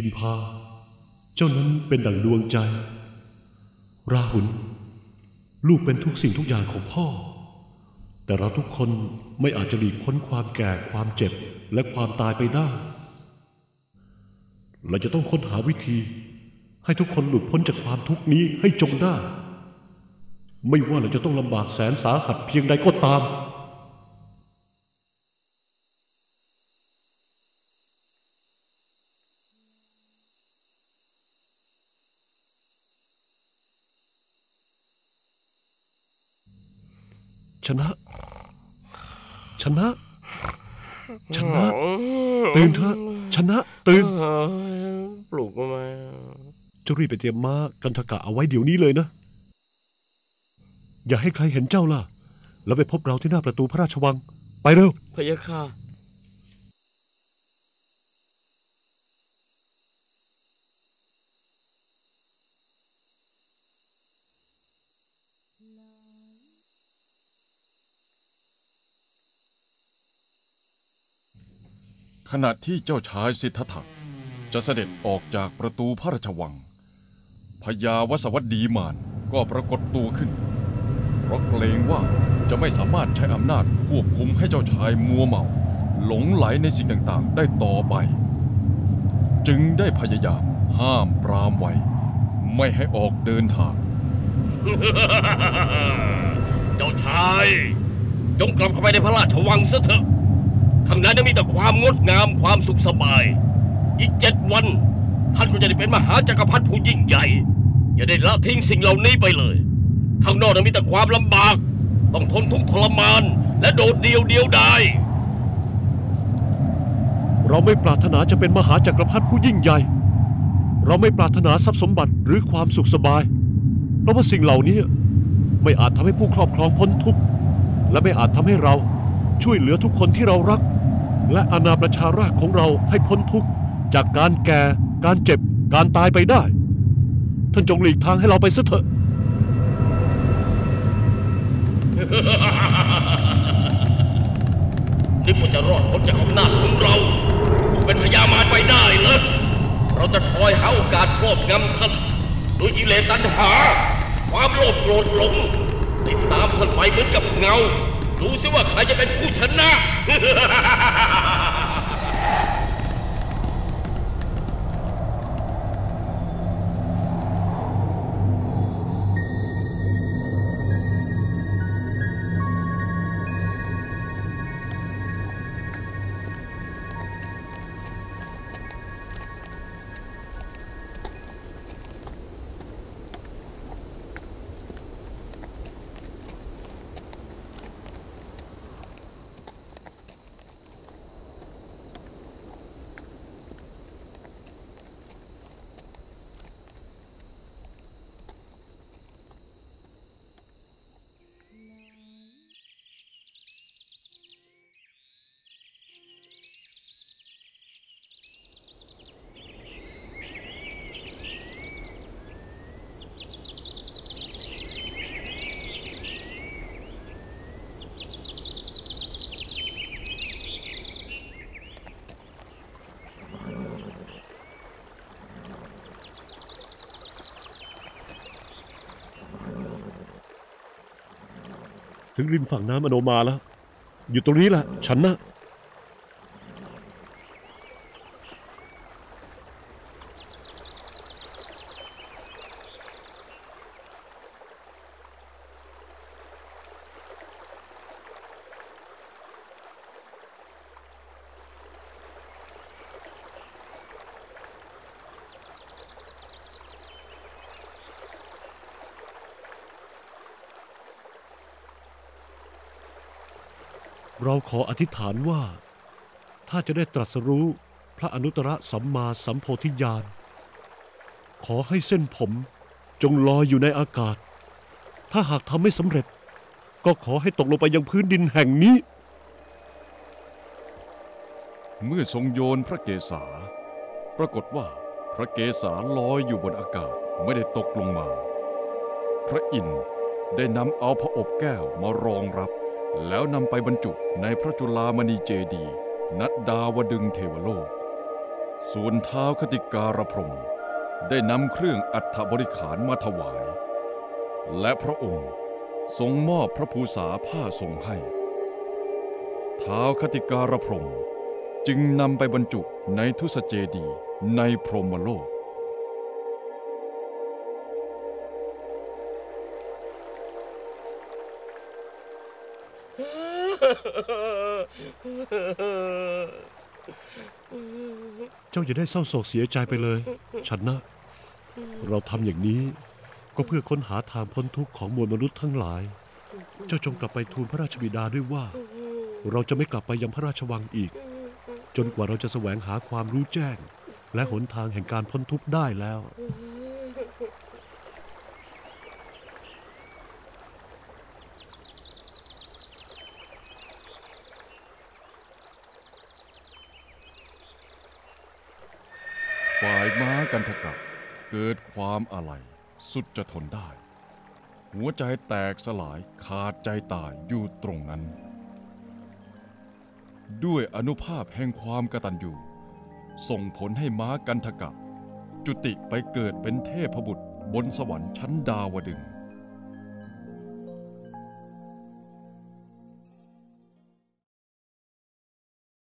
พิมพา เจ้านั้นเป็นดั่งดวงใจ ราหุล ลูกเป็นทุกสิ่งทุกอย่างของพ่อ แต่เราทุกคนไม่อาจจะหลีกพ้นความแก่ความเจ็บและความตายไปได้ เราจะต้องค้นหาวิธี ให้ทุกคนหลุดพ้นจากความทุกข์นี้ให้จงได้ ไม่ว่าเราจะต้องลำบากแสนสาหัสเพียงใดก็ตาม ชนะ ชนะ ชนะ ตื่นเถอะ ชนะ ตื่นเอ้ยปลุกมาเจ้ารีบไปเตรียมม้ากันทกะเอาไว้เดี๋ยวนี้เลยนะ อย่าให้ใครเห็นเจ้าล่ะ แล้วไปพบเราที่หน้าประตูพระราชวัง ไปเร็วพะยะค่ะ ขณะที่เจ้าชายสิทธัตถะจะเสด็จออกจากประตูพระราชวังพญาวสวัสดีมานก็ปรากฏตัวขึ้น เพราะเกรงว่าจะไม่สามารถใช้อำนาจควบคุมให้เจ้าชายมัวเมา หลงไหลในสิ่งต่างๆ ได้ต่อไป จึงได้พยายามห้ามปรามไว้ ไม่ให้ออกเดินทาง เจ้าชาย จงกลับเข้าไปในพระราชวังซะเถอะ ข้างในนั้นมีแต่ความงดงามความสุขสบาย อีกเจ็ดวัน ท่านก็จะได้เป็นมหาจักรพรรดิผู้ยิ่งใหญ่ อย่าได้ละทิ้งสิ่งเหล่านี้ไปเลย ข้างนอกนั้นมีแต่ความลำบาก ต้องทนทุกข์ทรมาน และโดดเดี่ยวเดียวดายเราไม่ปรารถนาจะเป็นมหาจักรพรรดิผู้ยิ่งใหญ่ เราไม่ปรารถนาทรัพย์สมบัติหรือความสุขสบาย เพราะว่าสิ่งเหล่านี้ไม่อาจทำให้ผู้ครอบครองพ้นทุกข์และไม่อาจทำให้เราช่วยเหลือทุกคนที่เรารัก และอาณาประชาราษฎร์ของเราให้พ้นทุกข์ จากการแก่ การเจ็บ การตายไปได้ ท่านจงหลีกทางให้เราไปซะเถอะนี่มันจะรอดพ้นจากอำนาจของเราผู้เป็นพญามารไปได้เหรอเราจะคอยหาโอกาสครอบงำท่านโดยกิเลสตัณหา ความโลภโกรธหลงติดตามท่านไปเหมือนกับเงา ดูซิว่าใครจะเป็นผู้ชนะ ถึงริมฝั่งน้ำอโนมาแล้ว อยู่ตรงนี้แหละ ฉันนะ เราขออธิษฐานว่า ถ้าจะได้ตรัสรู้พระอนุตตรสัมมาสัมโพธิญาณ ขอให้เส้นผมจงลอยอยู่ในอากาศ ถ้าหากทำไม่สำเร็จ ก็ขอให้ตกลงไปยังพื้นดินแห่งนี้ เมื่อทรงโยนพระเกศา ปรากฏว่าพระเกศาลอยอยู่บนอากาศไม่ได้ตกลงมา พระอินทร์ได้นำเอาพระอบแก้วมารองรับ แล้วนำไปบรรจุในพระจุลามณีเจดีย์ณดาวดึงเทวโลก ส่วนเท้าวคติการพรมได้นำเครื่องอัฐบริขารมาถวาย และพระองค์ทรงมอบพระภูษาผ้าทรงให้ท้าวคติการพรมจึงนำไปบรรจุในทุสเจดีในพรหมโลก เจ้าอย่าได้เศร้าโศกเสียใจไปเลย ฉันนะ เราทำอย่างนี้ก็เพื่อค้นหาทางพ้นทุกข์ของมวลมนุษย์ทั้งหลาย เจ้าจงกลับไปทูลพระราชบิดาด้วยว่า เราจะไม่กลับไปยังพระราชวังอีก จนกว่าเราจะแสวงหาความรู้แจ้ง และหนทางแห่งการพ้นทุกข์ได้แล้ว ฝ่ายม้ากันทกะเกิดความอะไรสุดจะทนได้ หัวใจแตกสลายขาดใจตายอยู่ตรงนั้น ด้วยอนุภาพแห่งความกตัญญูส่งผลให้ม้ากันทกะ จุติไปเกิดเป็นเทพบุตรบนสวรรค์ชั้นดาวดึง์